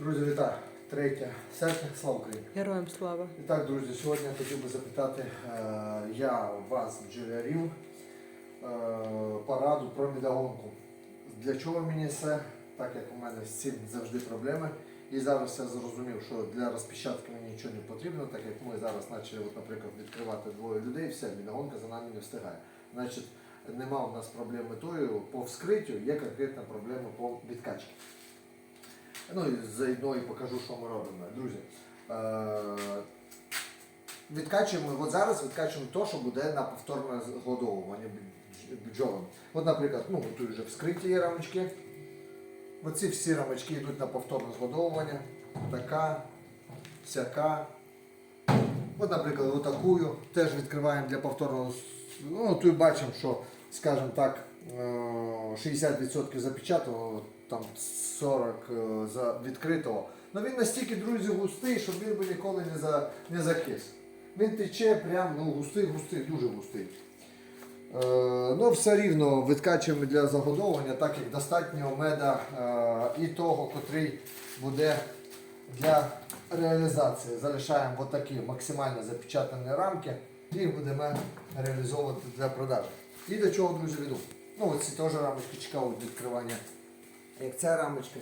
Друзі, вітаю! 3 серпня, слава Україні! Героям слава. І так, друзі, сьогодні я хотів би запитати е, я вас, бджолярів, е, пораду про медогонку. Для чого мені це, так як у мене з цим завжди проблеми. І зараз я зрозумів, що для розпечатки мені нічого не потрібно, так як ми зараз почали, от, наприклад, відкривати двоє людей, все, медогонка за нами не встигає. Значить, нема у нас проблеми тою по вскриттю, є конкретна проблема по відкачці. Ну і заодно і покажу, що ми робимо. Друзі, е, відкачуємо, от зараз відкачуємо те, що буде на повторне згодовування бдж- бджолам. От, наприклад, ну, тут вже вскриті рамочки. Оці всі рамочки йдуть на повторне згодовування. Така, всяка. От, наприклад, отакую теж відкриваємо для повторного. Ну, тут бачимо, що, скажімо так, 60% запечатано, там 40 е, за відкритого. Ну він настільки, друзі, густий, щоб він би ніколи не, за, не закис. Він тече прям ну, густий, густий, дуже густий. Е, ну, все рівно відкачуємо для загодовування, так як достатньо меда е, і того, котрий буде для реалізації. Залишаємо отакі максимально запечатані рамки і будемо реалізовувати для продажу. І до чого, друзі, веду. Ну, ось ці теж рамочки чекають відкривання. Як ця рамочка,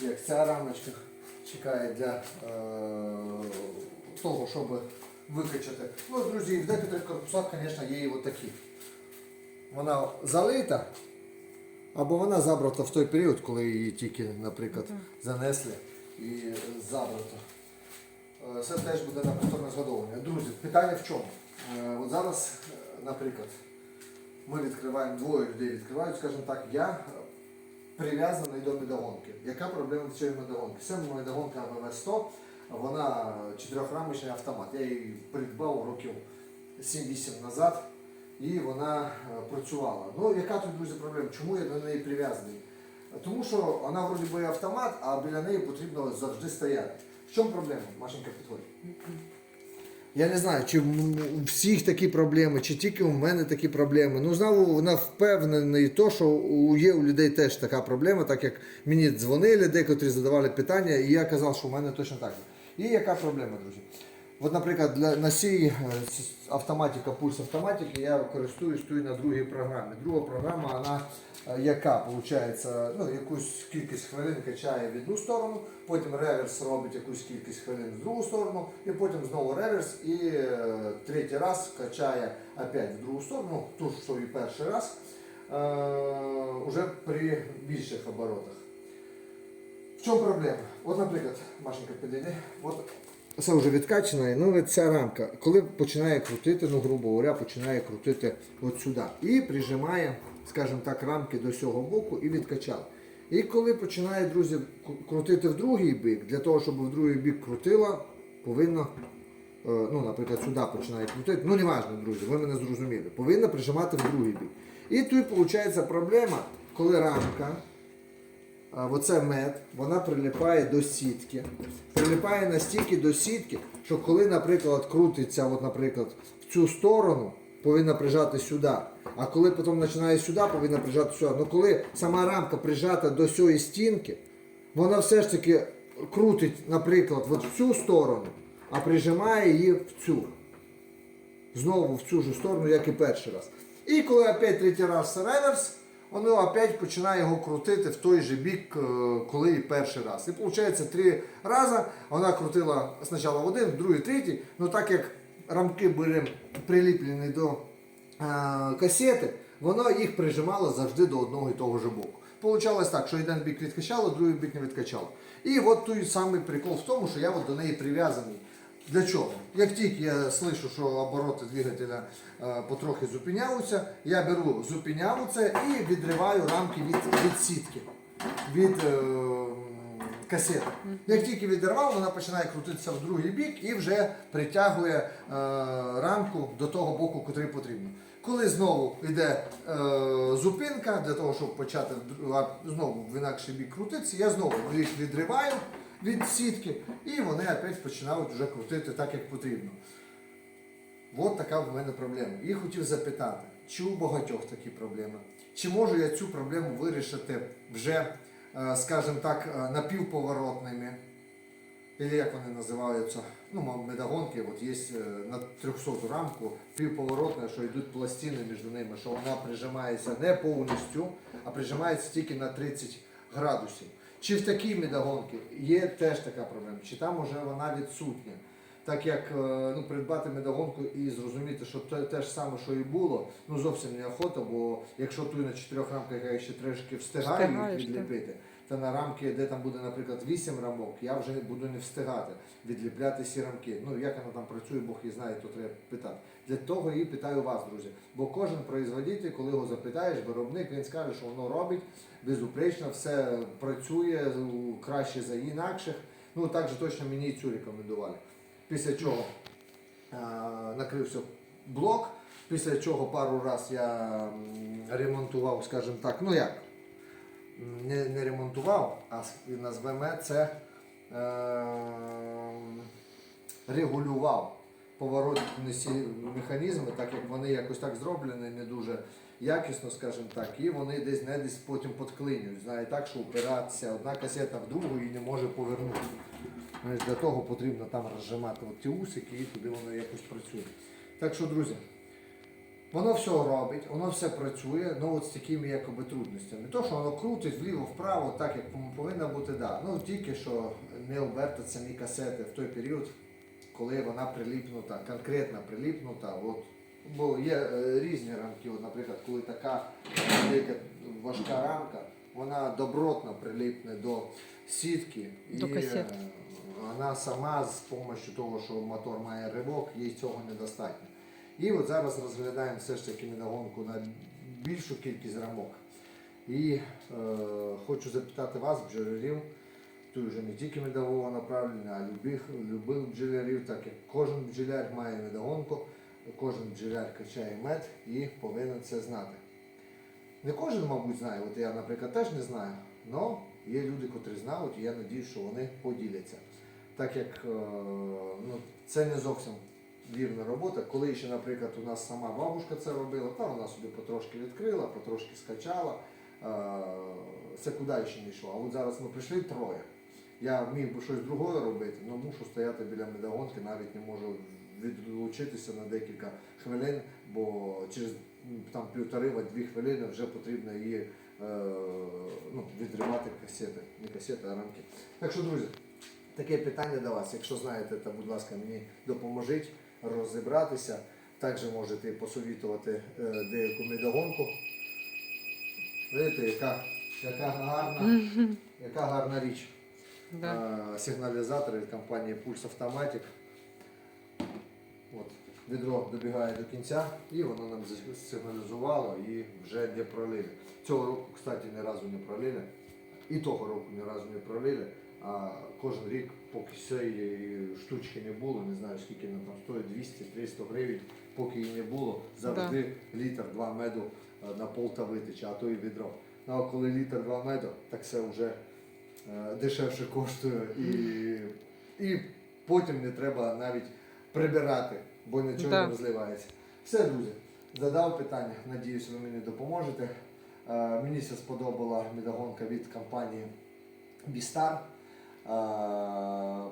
як ця рамочка чекає для е, того, щоб викачати. Ну, друзі, в декотрих корпусах, звісно, є і отакі. Вона залита, або вона забрата в той період, коли її тільки, наприклад, занесли і забрато. Е, Це теж буде на повторне згадовування. Друзі, питання в чому? Е, От зараз, е, наприклад, ми відкриваємо, двоє людей відкривають, скажімо так, я е, прив'язаний до медогонки. Яка проблема в цієї медогонки? Це медогонка ВВ-100, вона чотирьохрамочний автомат. Я її придбав років 7-8 назад і вона е, працювала. Ну, яка тут, друзі, проблема? Чому я до неї прив'язаний? Тому що вона вроді би автомат, а біля неї потрібно завжди стояти. В чому проблема? Машенька, підходь. Я не знаю, чи у всіх такі проблеми, чи тільки у мене такі проблеми. Ну, знову вона впевнений, то, що є у людей теж така проблема, так як мені дзвонили, декотрі задавали питання, і я казав, що у мене точно так. І яка проблема, друзі? От, наприклад, для, на цій е, автоматика, пульс автоматики я користуюсь тут на другій програмі. Друга програма, вона е, яка, виходить, ну, якусь кількість хвилин качає в одну сторону, потім реверс робить якусь кількість хвилин в другу сторону, і потім знову реверс і е, третій раз качає опять в другу сторону, ту ж, і перший раз, уже при більших оборотах. В чому проблема? От, наприклад, Машенька, підійди. От це вже відкачана, ну ця рамка, коли починає крутити, ну грубо говоря, починає крутити от сюди. І прижимає, скажімо так, рамки до цього боку і відкачав. І коли починає, друзі, крутити в другий бік, для того, щоб в другий бік крутила, повинно, е, ну, наприклад, сюди починає крутити, ну не важливо, друзі, ви мене зрозуміли, повинна прижимати в другий бік. І тут виходить проблема, коли рамка оце мед, вона прилипає до сітки. Прилипає настільки до сітки, що коли, наприклад, крутиться, от, наприклад, в цю сторону, повинна прижати сюди. А коли потім починає сюди, повинна прижати сюди. Ну коли сама рамка прижата до цієї стінки, вона все ж таки крутить, наприклад, от в цю сторону, а прижимає її в цю. Знову в цю ж сторону, як і перший раз. І коли опять третій раз реверс, воно опять починає його крутити в той же бік, е, коли і перший раз. І виходить три рази вона крутила спочатку в один, в другий, третій. Ну так як рамки були приліплені до е, касети, воно їх прижимало завжди до одного і того ж боку. Получалось так, що один бік відкачало, другий бік не відкачало. І от той самий прикол в тому, що я от до неї прив'язаний. Для чого? Як тільки я слышу, що обороти двигателя е, потрохи зупиняються, я беру зупиняються і відриваю рамки від, від сітки, від е, касети. Як тільки відірвав, вона починає крутитися в другий бік і вже притягує е, рамку до того боку, котрий потрібно. Коли знову йде е, зупинка для того, щоб почати знову в інакший бік крутитися, я знову їх відриваю від сітки, і вони опять починають вже крутити так, як потрібно. От така в мене проблема. І хотів запитати, чи у багатьох такі проблеми? Чи можу я цю проблему вирішити вже, е, скажімо так, е, напівповоротними Или як вони називаються, ну, медогонки, от є е, на 300 рамку півповоротна, що йдуть пластини між ними, що вона прижимається не повністю, а прижимається тільки на 30 градусів. Чи в такій медогонці є теж така проблема, чи там уже вона відсутня. Так як е, ну, придбати медогонку і зрозуміти, що те, те ж саме, що і було, ну зовсім неохота, бо якщо тут на чотирьох рамках я ще трошки встигаю їх Встигаєш, так. відліпити, то на рамки, де там буде, наприклад, 8 рамок, я вже буду не встигати відліпляти всі рамки. Ну як вона там працює, Бог і знає, то треба питати. Для того і питаю вас, друзі. Бо кожен производитель, коли його запитаєш, виробник, він скаже, що воно робить безупречно, все працює краще за інакших. Ну так же точно мені і цю рекомендували. Після чого а, накрився блок, після чого пару раз я ремонтував, скажімо так, ну як, не, не ремонтував, а назвемо це е, регулював поворотні механізми, так як вони якось так зроблені, не дуже якісно, скажімо так, і вони десь не десь потім подклинюють. Знає так, що опиратися одна касета в другу і не може повернути. Знаєш, Для того потрібно там розжимати ті усики і туди воно якось працює. Так що, друзі, воно все робить, воно все працює, ну от з такими якоби трудностями. То, що воно крутить вліво-вправо, так як повинно бути, да. Ну тільки що не оберта самі касети в той період, коли вона приліпнута, конкретно приліпнута. От. Бо є е, різні рамки, от, наприклад, коли така велика важка рамка, вона добротно приліпне до сітки. До і, касет. Вона сама з допомогою того, що мотор має ривок, їй цього недостатньо. І от зараз розглядаємо все ж таки медогонку на більшу кількість рамок. І е, хочу запитати вас, бджолярів, тут вже не тільки медового направлення, а любих, любих бджолярів, так як кожен бджоляр має медогонку, кожен бджоляр качає мед і повинен це знати. Не кожен, мабуть, знає, от я, наприклад, теж не знаю, але є люди, котрі знають, і я сподіваюся, що вони поділяться. Так як е, ну, це не зовсім вірна робота. Коли ще, наприклад, у нас сама бабушка це робила, та вона собі потрошки відкрила, потрошки скачала. Це куди ще не йшло. А от зараз ми прийшли троє. Я міг би щось другое робити, але мушу стояти біля медогонки, навіть не можу відлучитися на декілька хвилин, бо через там півтори-дві хвилини вже потрібно її е, ну, відривати касети, не касети, а рамки. Так що, друзі, таке питання до вас. Якщо знаєте, то будь ласка, мені допоможіть розібратися. Також можете посовітувати е, деяку медогонку. Видите, яка, яка гарна, яка гарна річ. Да. Сигналізатор від компанії Pulse Automatic. От, відро добігає до кінця і воно нам сигналізувало і вже не пролили. Цього року, кстати, ні разу не пролили. І того року ні разу не пролили. А кожен рік, поки цієї штучки не було, не знаю скільки вона там стоїть, 200-300 гривень, поки її не було, завжди літр два меду е, на полта витече, а то і відро. Ну а коли літр два меду, так це вже е, дешевше коштує і, і потім не треба навіть прибирати, бо нічого Да. не розливається. Все, друзі, задав питання, надіюсь, ви мені допоможете. Е, Мені все сподобала медогонка від компанії Бістар.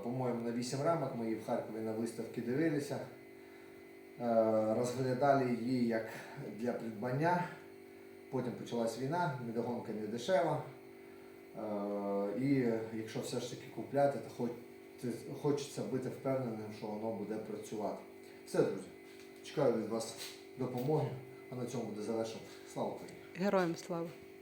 По-моєму, на 8 рамок ми її в Харкові на виставці дивилися. Розглядали її як для придбання. Потім почалась війна, медогонка не дешева. І якщо все ж таки купляти, то хочеться бути впевненим, що воно буде працювати. Все, друзі. Чекаю від вас допомоги, а на цьому буде завершено. Слава Україні! Героям слава.